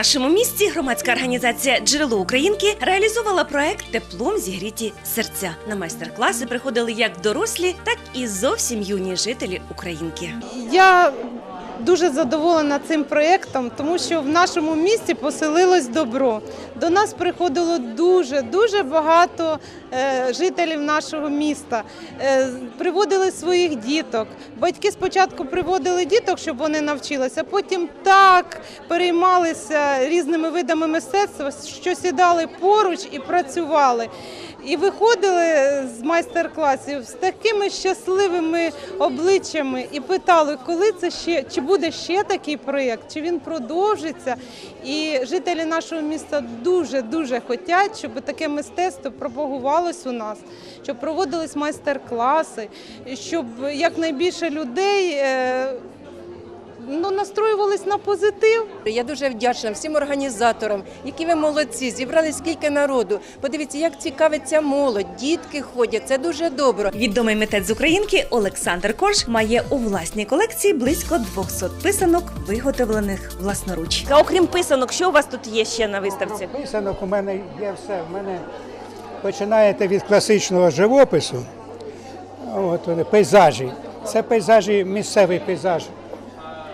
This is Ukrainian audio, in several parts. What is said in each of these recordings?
нашому місті громадська організація Джерело Українки реалізувала проект Теплом зігріті серця. На майстер-класи приходили як дорослі, так і зовсім юні жителі Українки. Я дуже задоволена цим проєктом, тому що в нашому місті поселилось добро. До нас приходило дуже дуже багато е, жителів нашого міста. Е, приводили своїх діток. Батьки спочатку приводили діток, щоб вони навчилися, потім так переймалися різними видами мистецтва, що сідали поруч і працювали. І виходили з майстер-класів з такими щасливими обличчями і питали, коли це ще чи буде ще такий проєкт, чи він продовжиться. І жителі нашого міста дуже дуже хочуть, щоб таке мистецтво пропагувалось у нас, щоб проводились майстер-класи, щоб якнайбільше людей. Ну, настроювались на позитив. Я дуже вдячна всім організаторам, які ви молодці, зібрали скільки народу. Подивіться, як цікавиться молодь, дітки ходять. Це дуже добре. Відомий митець з Українки Олександр Корж має у власній колекції близько 200 писанок, виготовлених власноруч. А окрім писанок, що у вас тут є ще на виставці? Писанок у мене є все. У мене починаєте від класичного живопису, от, вони, пейзажі. Це пейзажі, місцевий пейзаж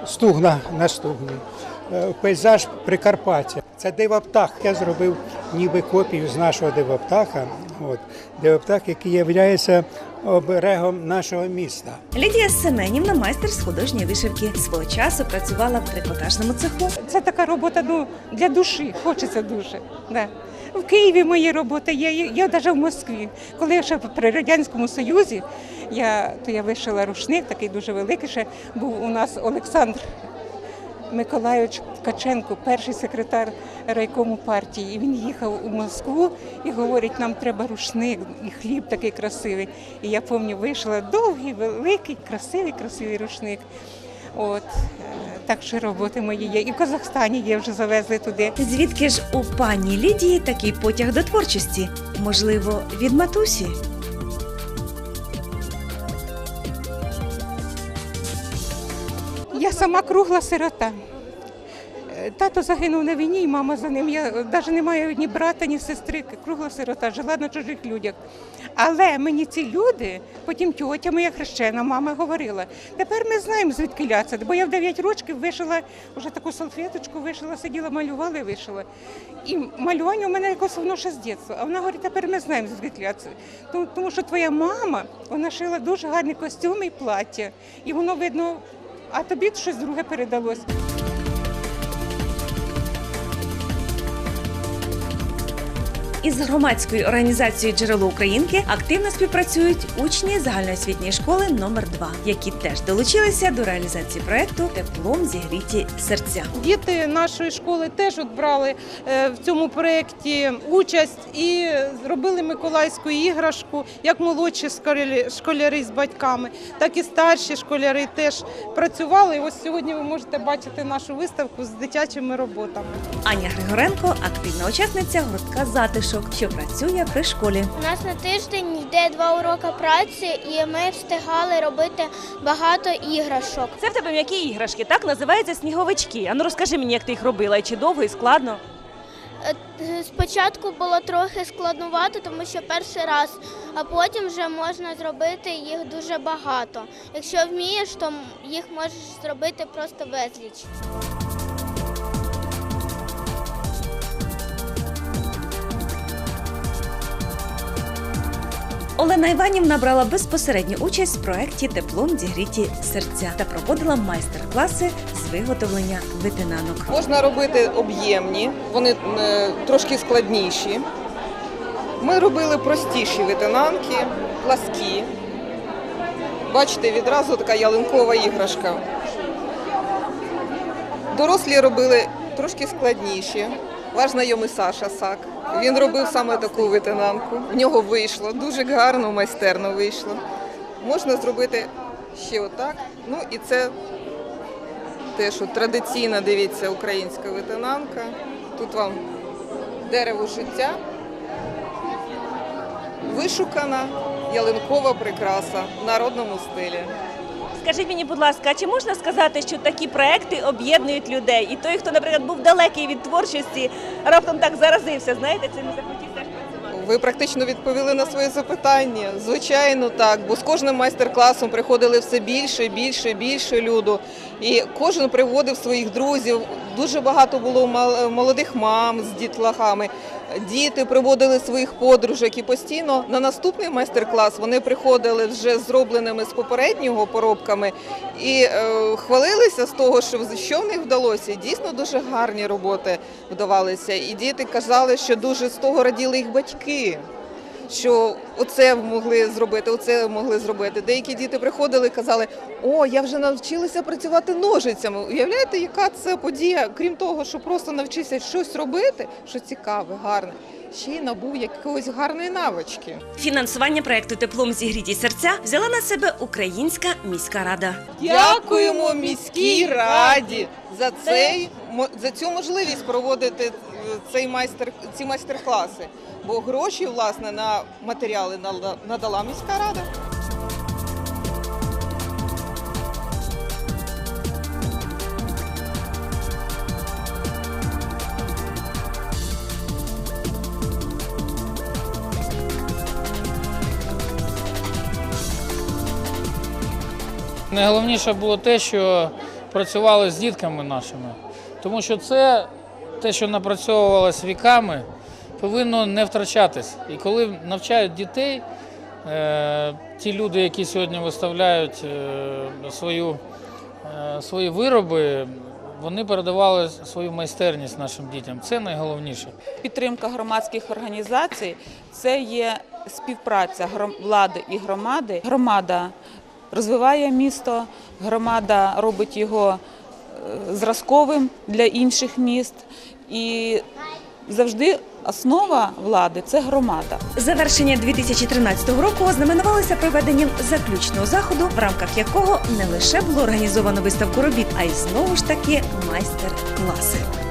стугна на стугні. Е, Пейзаж Прикарпаття. Це дивоптах. Я зробив ніби копію з нашого дивоптаха. От. Дивоптах, який є оберегом нашого міста. Лідія Семенівна, майстер з художньої вишивки, свого часу працювала в трикотажному цеху. Це така робота ну, для душі, хочеться дуже. Да. В Києві мої роботи є, я, я навіть в Москві. Коли я ще при Радянському Союзі, я, то я вишила рушник, такий дуже великий, ще був у нас Олександр Миколайович Ткаченко, перший секретар райкому партії. І він їхав у Москву і говорить, нам треба рушник, і хліб такий красивий. І я пам'ятаю, вишила довгий, великий, красивий, красивий рушник. От так що роботи мої є. І в Казахстані є вже завезли туди. Звідки ж у пані Лідії такий потяг до творчості? Можливо, від матусі? Сама кругла сирота. Е, Тато загинув на війні, і мама за ним. Я навіть не маю ні брата, ні сестри. Кругла сирота, жила на чужих людях. Але мені ці люди, потім тьотя моя хрещена, мама говорила, тепер ми знаємо, звідки ляцати. Бо я в 9 років вишила вже таку салфеточку, вишила, сиділа, малювала і вишила. І малювання у мене якось воно ще з дитинства. А вона говорить, тепер ми знаємо, звідки ляцати. Тому, тому що твоя мама, вона шила дуже гарні костюми і плаття. І воно видно, а тобі щось друге передалось. Із громадською організацією Джерело Українки активно співпрацюють учні загальноосвітньої школи номер 2 які теж долучилися до реалізації проекту Теплом зігріті серця. Діти нашої школи теж от брали е, в цьому проєкті участь і зробили миколаївську іграшку, як молодші школяри- з батьками, так і старші школяри теж працювали. І ось сьогодні ви можете бачити нашу виставку з дитячими роботами. Аня Григоренко активна учасниця гуртка затишок, що працює при школі. У нас на тиждень йде два уроки праці, і ми встигали робити багато іграшок. Це в тебе м'які іграшки, так? Називаються сніговички. А ну розкажи мені, як ти їх робила, і чи довго, і складно. Е, Спочатку було трохи складнувато, тому що перший раз, а потім вже можна зробити їх дуже багато. Якщо вмієш, то їх можеш зробити просто безліч. Олена Іванівна брала безпосередню участь в проєкті Теплом зігріті серця та проводила майстер-класи з виготовлення витинанок. Можна робити об'ємні, вони е, трошки складніші. Ми робили простіші витинанки, пласкі. Бачите, відразу така ялинкова іграшка. Дорослі робили трошки складніші. Ваш знайомий Саша Сак. Він робив саме таку витинанку. В нього вийшло, дуже гарно, майстерно вийшло. Можна зробити ще отак. Ну і це теж от традиційна, дивіться, українська витинанка. Тут вам дерево життя, вишукана ялинкова прикраса в народному стилі. Скажіть мені, будь ласка, а чи можна сказати, що такі проекти об'єднують людей? І той, хто, наприклад, був далекий від творчості, раптом так заразився, знаєте, цим і захотів теж працювати? Ви практично відповіли на своє запитання. Звичайно, так. Бо з кожним майстер-класом приходили все більше, більше, більше люду. І кожен приводив своїх друзів. Дуже багато було молодих мам з дітлахами. Діти приводили своїх подружок і постійно на наступний майстер-клас вони приходили вже зробленими з попереднього поробками і е, хвалилися з того, що що в них вдалося. Дійсно дуже гарні роботи вдавалися. І діти казали, що дуже з того раділи їх батьки. Що оце могли зробити, оце могли зробити. Деякі діти приходили і казали: о, я вже навчилася працювати ножицями. Уявляєте, яка це подія? Крім того, що просто навчився щось робити, що цікаве, гарне, ще й набув якоїсь гарної навички. Фінансування проекту Теплом зігріті серця взяла на себе Українська міська рада. Дякуємо міській раді за цей мо- за цю можливість проводити цей майстер ці майстер-класи. Бо гроші власне на матеріали надала міська рада. Найголовніше було те, що працювали з дітками нашими, тому що це те, що напрацьовувалось віками, повинно не втрачатись. І коли навчають дітей, е, ті люди, які сьогодні виставляють е, свою, е, свої вироби, вони передавали свою майстерність нашим дітям. Це найголовніше. Підтримка громадських організацій це є співпраця влади і громади. Громада розвиває місто, громада робить його зразковим для інших міст. І завжди основа влади це громада. Завершення 2013 року ознаменувалося проведенням заключного заходу, в рамках якого не лише було організовано виставку робіт, а й знову ж таки майстер-класи.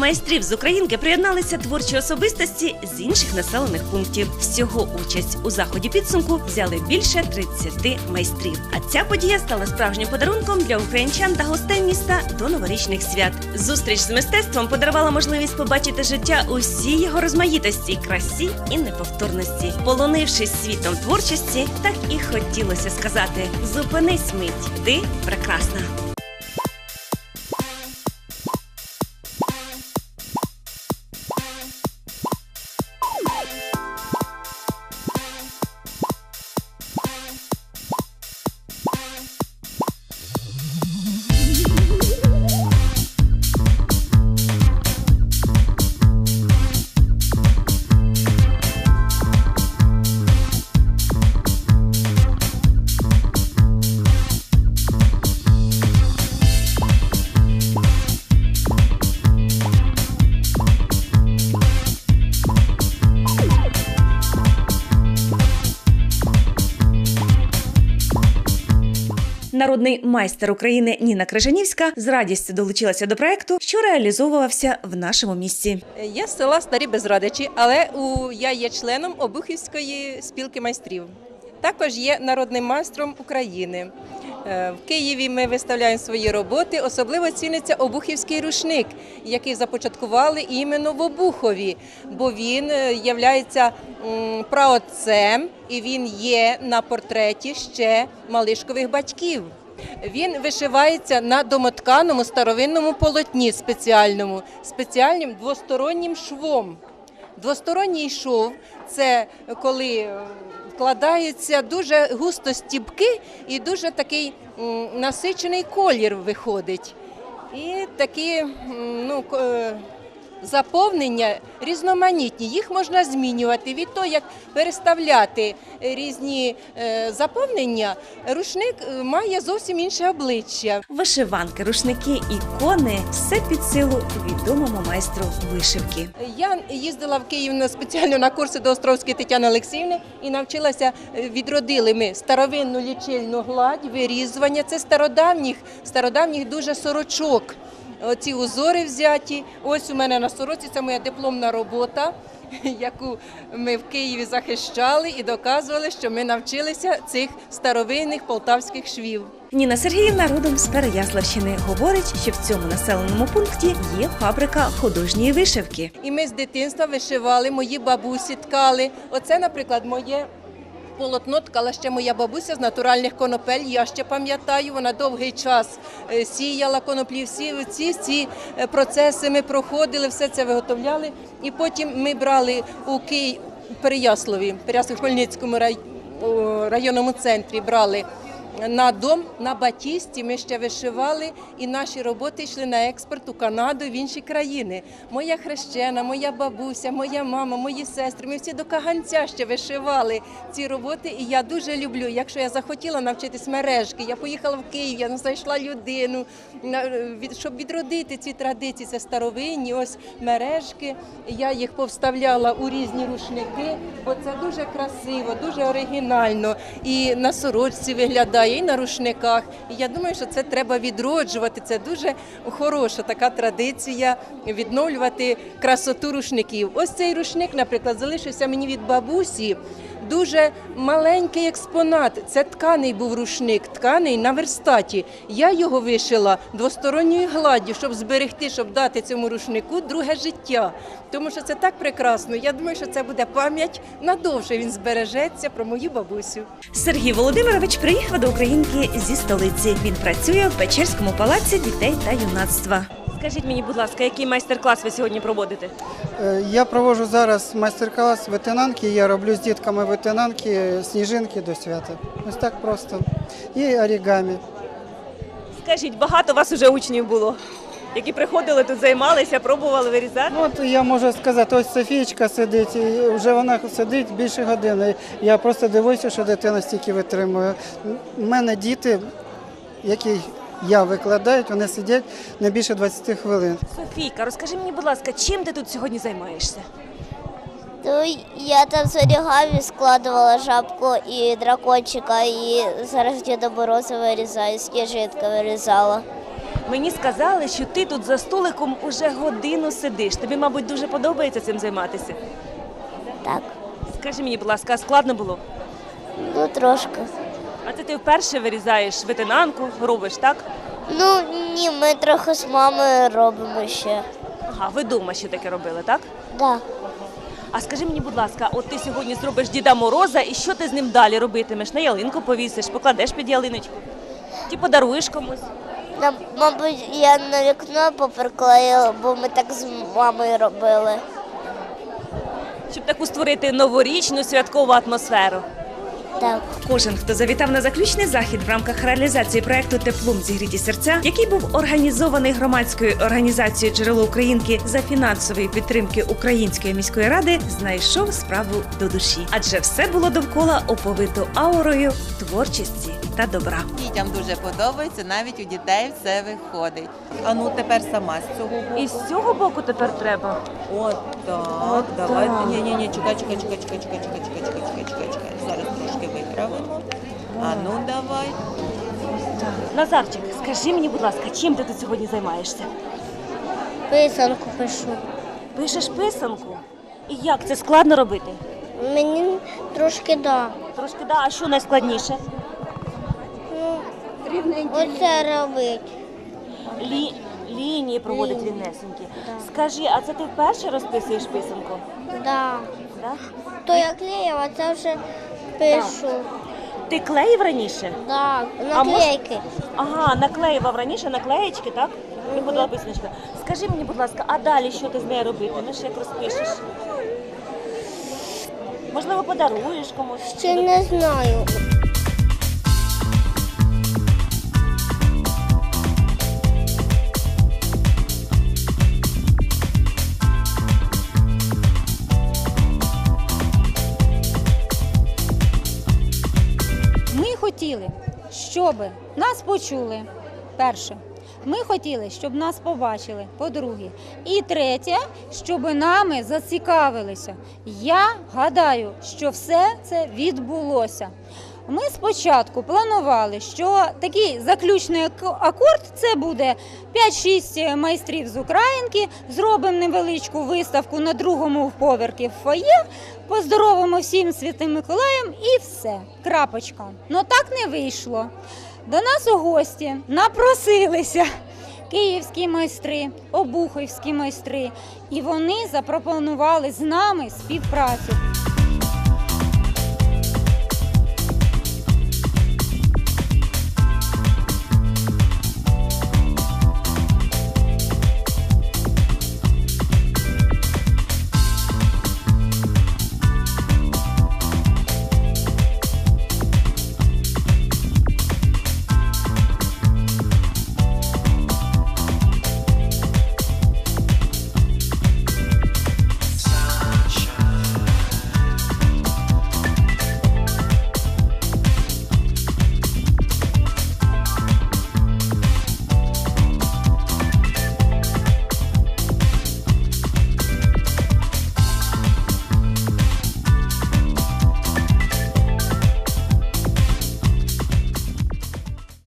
Майстрів з Українки приєдналися творчі особистості з інших населених пунктів. Всього участь у заході підсумку взяли більше 30 майстрів. А ця подія стала справжнім подарунком для українчан та гостей міста до новорічних свят. Зустріч з мистецтвом подарувала можливість побачити життя у його розмаїтості, красі і неповторності. Полонившись світом творчості, так і хотілося сказати: зупинись мить, ти прекрасна. Народний майстер України Ніна Крижанівська з радістю долучилася до проекту, що реалізовувався в нашому місті. Я з села Старі Безрадичі, але у, я є членом Обухівської спілки майстрів. Також є народним майстром України. Е, В Києві ми виставляємо свої роботи. Особливо ціниться обухівський рушник, який започаткували іменно в Обухові, бо він є праотцем і він є на портреті ще малишкових батьків. Він вишивається на домотканому старовинному полотні спеціальному, спеціальним двостороннім швом. Двосторонній шов це коли е, вкладаються дуже густо стібки і дуже такий насичений колір виходить. І такі ну, е, заповнення різноманітні, їх можна змінювати. Від того, як переставляти різні е, заповнення, рушник е, має зовсім інше обличчя. Вишиванки, рушники, ікони все під силу відомому майстру вишивки. Я їздила в Київ на спеціально на курси до Островської Тетяни Олексіївни і навчилася. е, Відродили ми старовинну лічильну гладь, вирізування. Це стародавніх, стародавніх дуже сорочок. Оці узори взяті. Ось у мене на сороці це моя дипломна робота, яку ми в Києві захищали і доказували, що ми навчилися цих старовинних полтавських швів. Ніна Сергіївна родом з Переяславщини говорить, що в цьому населеному пункті є фабрика художньої вишивки. І ми з дитинства вишивали, мої бабусі ткали. Оце, наприклад, моє полотно ткала ще моя бабуся з натуральних конопель. Я ще пам'ятаю, вона довгий час е, сіяла коноплі. Всі ці, ці е, процеси ми проходили, все це виготовляли. І потім ми брали у Київ Переяслові, Переяслав-Хмельницькому рай- районному центрі брали на дом на батісті ми ще вишивали, і наші роботи йшли на експорт у Канаду в інші країни. Моя хрещена, моя бабуся, моя мама, мої сестри. Ми всі до каганця ще вишивали ці роботи. І я дуже люблю. Якщо я захотіла навчитись мережки, я поїхала в Київ, я знайшла людину, щоб відродити ці традиції. Це старовинні, ось мережки. Я їх повставляла у різні рушники, бо це дуже красиво, дуже оригінально. І на сорочці виглядає, і на рушниках. І я думаю, що це треба відроджувати. Це дуже хороша така традиція відновлювати красоту рушників. Ось цей рушник, наприклад, залишився мені від бабусі. Дуже маленький експонат. Це тканий був рушник, тканий на верстаті. Я його вишила двосторонньою гладдю, щоб зберегти, щоб дати цьому рушнику друге життя. Тому що це так прекрасно. Я думаю, що це буде пам'ять надовше. Він збережеться про мою бабусю. Сергій Володимирович приїхав до Українки зі столиці. Він працює в Печерському палаці дітей та юнацтва. Скажіть мені, будь ласка, який майстер-клас ви сьогодні проводите? Е, Я проводжу зараз майстер-клас ветенанки. Я роблю з дітками ветенанки, сніжинки до свята. Ось так просто. І орігамі. Скажіть, багато у вас уже учнів було, які приходили тут, займалися, пробували вирізати? Ну, От я можу сказати, ось Софієчка сидить, і вже вона сидить більше години. Я просто дивуюся, що дитина стільки витримує. У мене діти, які я викладаю, вони сидять не більше 20 хвилин. Софійка, розкажи мені, будь ласка, чим ти тут сьогодні займаєшся? То я там з орігамі складувала жабку і дракончика, і зараз Діда Мороза вирізаю, сніжинка вирізала. Мені сказали, що ти тут за столиком уже годину сидиш. Тобі, мабуть, дуже подобається цим займатися. Так, Скажи мені, будь ласка, а складно було? ну трошки. А це ти вперше вирізаєш ветенанку, робиш, так? Ну ні, ми трохи з мамою робимо ще. Ага, ви дома ще таке робили, так? Да. А скажи мені, будь ласка, от ти сьогодні зробиш Діда Мороза, і що ти з ним далі робитимеш? На ялинку повісиш, покладеш під ялиночку? Чи подаруєш комусь? Нам, мабуть, я на вікно поприклеїла, бо ми так з мамою робили. Щоб таку створити новорічну святкову атмосферу. Так. Кожен, хто завітав на заключний захід в рамках реалізації проекту Теплом зігріті серця, який був організований громадською організацією Джерело Українки за фінансової підтримки Української міської ради, знайшов справу до душі, адже все було довкола оповито аурою творчості та добра. Дітям дуже подобається, навіть у дітей все виходить. А ну тепер сама з цього боку. І з цього боку тепер треба. От так, давай. Ні, ні, ні, чекай, чекай, чекай, чекай, чекай, чекай, чекай, чекай, чекай, чекай, виправимо. А ну давай. Назарчик, скажи мені, будь ласка, чим ти тут сьогодні займаєшся? Писанку пишу. Пишеш писанку? І як це складно робити? Мені трошки да. Трошки да, а що найскладніше? Оце робить. Лі... Лінії проводить рівнесенькі. Скажи, а це ти вперше розписуєш писанку? Да. Да? То я клеїв, а це вже пишу. Ти клеїв раніше? Так, наклейки. Ага, наклеював раніше наклеєчки, так? Приходила писаночка. Скажи мені, будь ласка, а далі що ти з нею робитимеш, як розпишеш? Можливо, подаруєш комусь? Ще не знаю. Щоб нас почули. Перше. Ми хотіли, щоб нас побачили. По-друге, і третє, щоб нами зацікавилися. Я гадаю, що все це відбулося. Ми спочатку планували, що такий заключний ак- акорд це буде 5-6 майстрів з Українки. Зробимо невеличку виставку на другому поверхі в фоє, поздоровимо всім Святим Миколаєм і все. Крапочка. Ну так не вийшло. До нас у гості напросилися київські майстри, обухівські майстри, і вони запропонували з нами співпрацю.